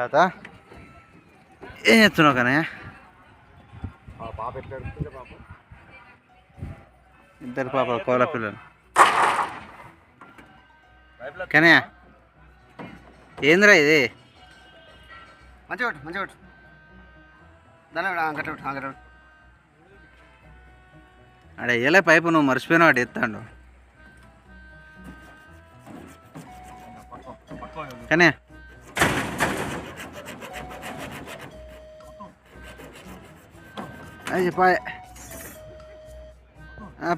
తాత ఏం చెప్తున్నావు కానీ? పాప పాప ఇద్దరు పాపలు కోల పిల్లలు. కానీ? ఏందిరా ఇది? మంచిగా కొట్టు మంచిగా కొట్టు. దాని అంకట కొట్టు అంకట కొట్టు. అడే ఏలే పైపు నువ్వు మర్చిపోయినావు అటు ఎత్తాడు. కానీ? అది చెప్పాలి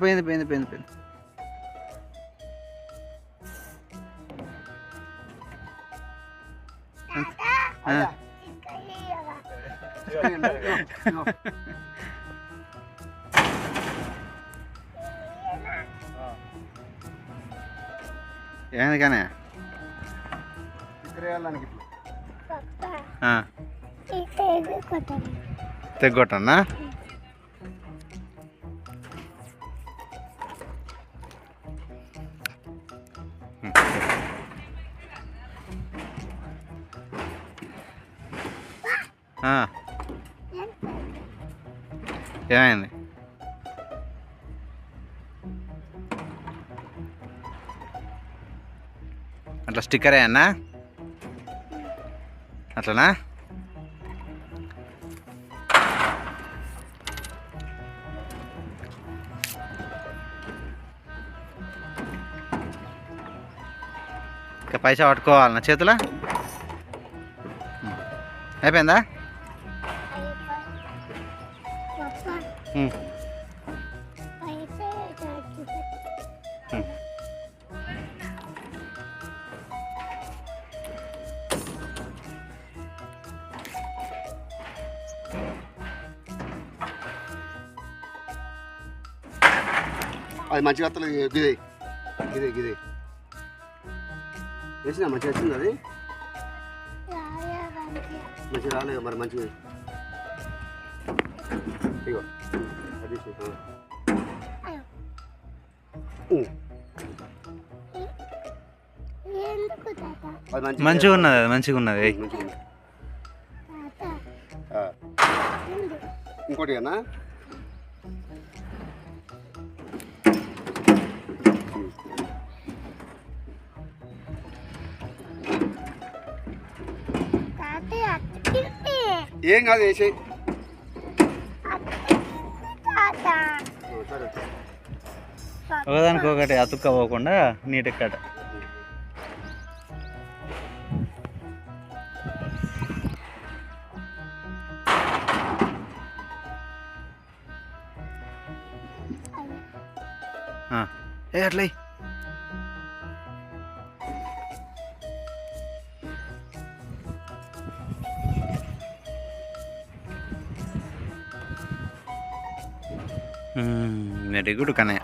పోయింది పోయింది పోయింది పోయింది. ఏంది కానీ ఇక్కడ ఏమైంది? అట్లా స్టిక్కర్ అన్నా? అట్లనా? ఇంకా పైసా పట్టుకోవాలి నా చేతిలో? అయిపోయిందా? అది మంచిగా వస్తలేదు గిదే. గిదే గిదే. వేసినా మంచిగా వచ్చింది అది? మంచిగా రాలేదు మరి మంచిగా. ఇగో అది అది మంచిగా ఉన్నది అది మంచిగా ఉన్నది ఏయ్. మంచిగా ఉంది. తాత ఆ. ఎందుకు ఇంకోటి అతికింది ఏం కాదు వేసేయి తాత సరే ఒకదానికి ఒకటి అతుక్క పోకుండా నీట్ ఏ అట్లే. వెరీ గుడ్ కన్నయ్య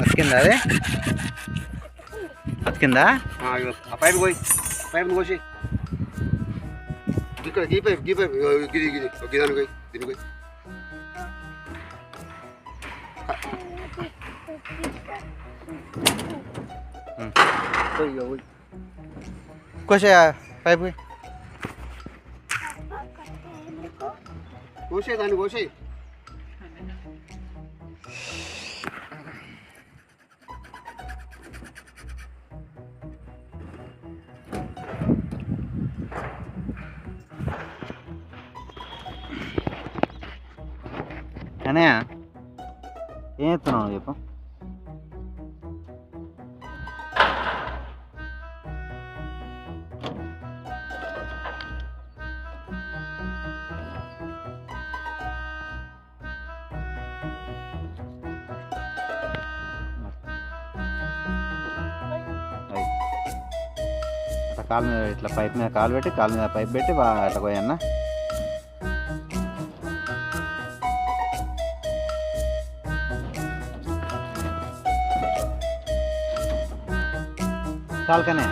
అతికిందా అదే అతికిందా ఆ, ఇగో, ఆ పైపు పోయి పైపు కోసి ఇక్కడ గీ పైపు గీ పైపు ఇగో, గిది గిది ఒక గిదానికి పోయి దీనికి పోయి ఉమ్. పోయి ఇగో, పోయి కోసే పైపు కోసే దాన్ని కోసే కన్నయ్య ఏం ఎత్తున్నావు చెప్పు కాలు మీద ఇట్లా పైప్ మీద కాలు పెట్టి కాలు మీద పైప్ పెట్టి బాగా అట్లా పోయన్న. కాల్కనే.